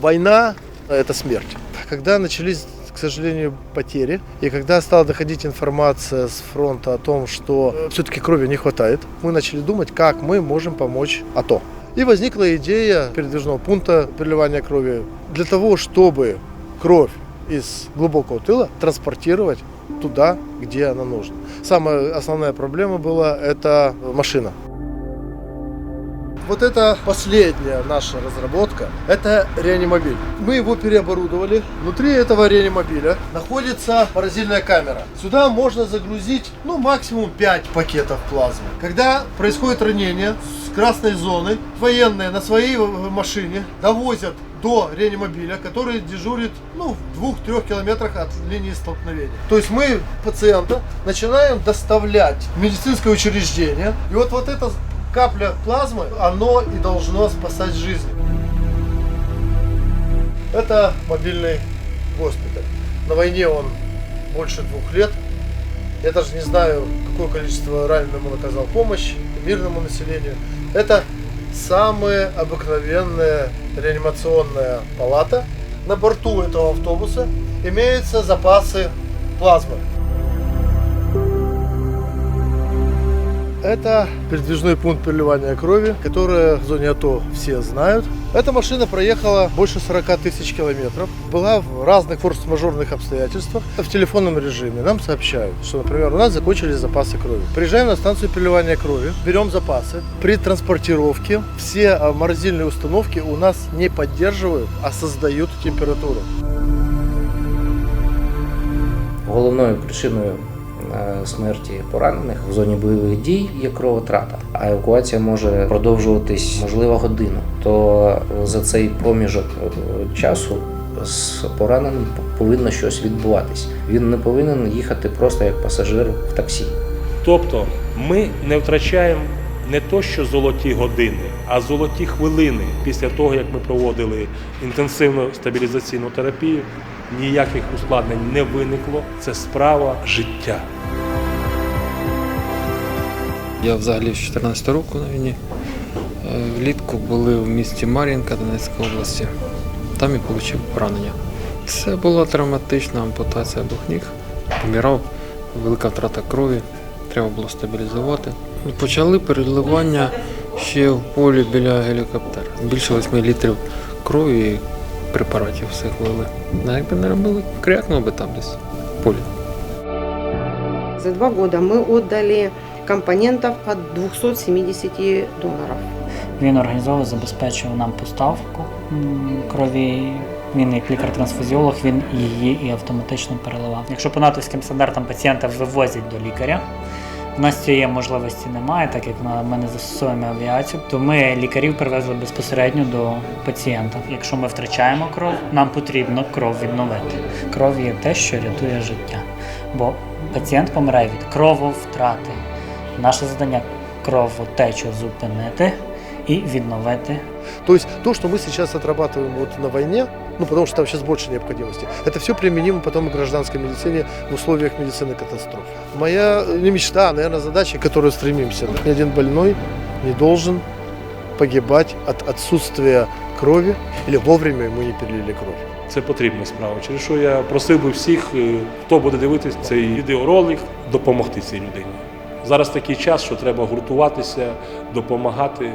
Война – это смерть. Когда начались, к сожалению, потери, и когда стала доходить информация с фронта о том, что все-таки крови не хватает, мы начали думать, как мы можем помочь АТО. И возникла идея передвижного пункта переливания крови для того, чтобы кровь из глубокого тыла транспортировать туда, где она нужна. Самая основная проблема была – это машина. Вот это последняя наша разработка, это реанимобиль. Мы его переоборудовали. Внутри этого реанимобиля находится морозильная камера. Сюда можно загрузить, ну, максимум 5 пакетов плазмы. Когда происходит ранение с красной зоны, военные на своей машине довозят до реанимобиля, который дежурит ну, в двух-трех километрах от линии столкновения. То есть мы пациента начинаем доставлять в медицинское учреждение. И вот, вот эта капля плазмы, оно и должно спасать жизни. Это мобильный госпиталь. На войне он больше двух лет. Я даже не знаю, какое количество раненым он оказал помощь мирному населению. Это самая обыкновенная реанимационная палата. На борту этого автобуса имеются запасы плазмы. Это передвижной пункт переливания крови, который в зоне АТО все знают. Эта машина проехала больше 40 тысяч километров, была в разных форс-мажорных обстоятельствах. В телефонном режиме нам сообщают, что, например, у нас закончились запасы крови. Приезжаем на станцию переливания крови, берем запасы. При транспортировке все а, морозильные установки у нас не поддерживают, а создают температуру. Головною причиною е, смерті поранених в зоні бойових дій є кровотрата, а евакуація може продовжуватись можливо годину. То за цей проміжок е, часу з пораненим повинно щось відбуватись. Він не повинен їхати просто як пасажир в таксі. Тобто ми не втрачаємо не то, що золоті години, а золоті хвилини після того, як ми проводили інтенсивну стабілізаційну терапію. Ніяких ускладнень не виникло. Це справа життя. Я взагалі з 14 року на війні. Е, Влітку були в місті Мар'їнка Донецької області. Там і отримав поранення. Це була травматична ампутація обох ніг. Помірав, велика втрата крові, треба було стабілізувати. Почали переливання ще в полі біля гелікоптера. Більше 8 літрів крові препаратів всіх вели. А якби не робили, крякнув би там десь в полі. За два года мы отдали компонентов от 270 доноров. Він організовував, забезпечував нам поставку крові. Він як лікар-трансфузіолог, він її і автоматично переливав. Якщо по натовським стандартам пацієнта вивозять до лікаря, нас цієї можливості немає, так як ми не застосовуємо авіацію, то ми лікарів привезли безпосередньо до пацієнта. Якщо ми втрачаємо кров, нам потрібно кров відновити. Кров є те, що рятує життя. Бо пацієнт помирає від крововтрати. Наше завдання кровотечу зупинити і відновити То есть то, что мы сейчас отрабатываем на войне, ну потому что там сейчас больше необходимости, это все применимо потом в гражданской медицине в условиях медицины катастроф. Моя э, не мечта, а, наверное, задача, к которой стремимся. Ни один больной не должен погибать от отсутствия крови или вовремя ему не перелили кровь. Це потрібна справа. Через що я просив би всіх, е, хто буде дивитися цей відеоролик, допомогти цій людині. Зараз такий час, що треба гуртуватися, допомагати.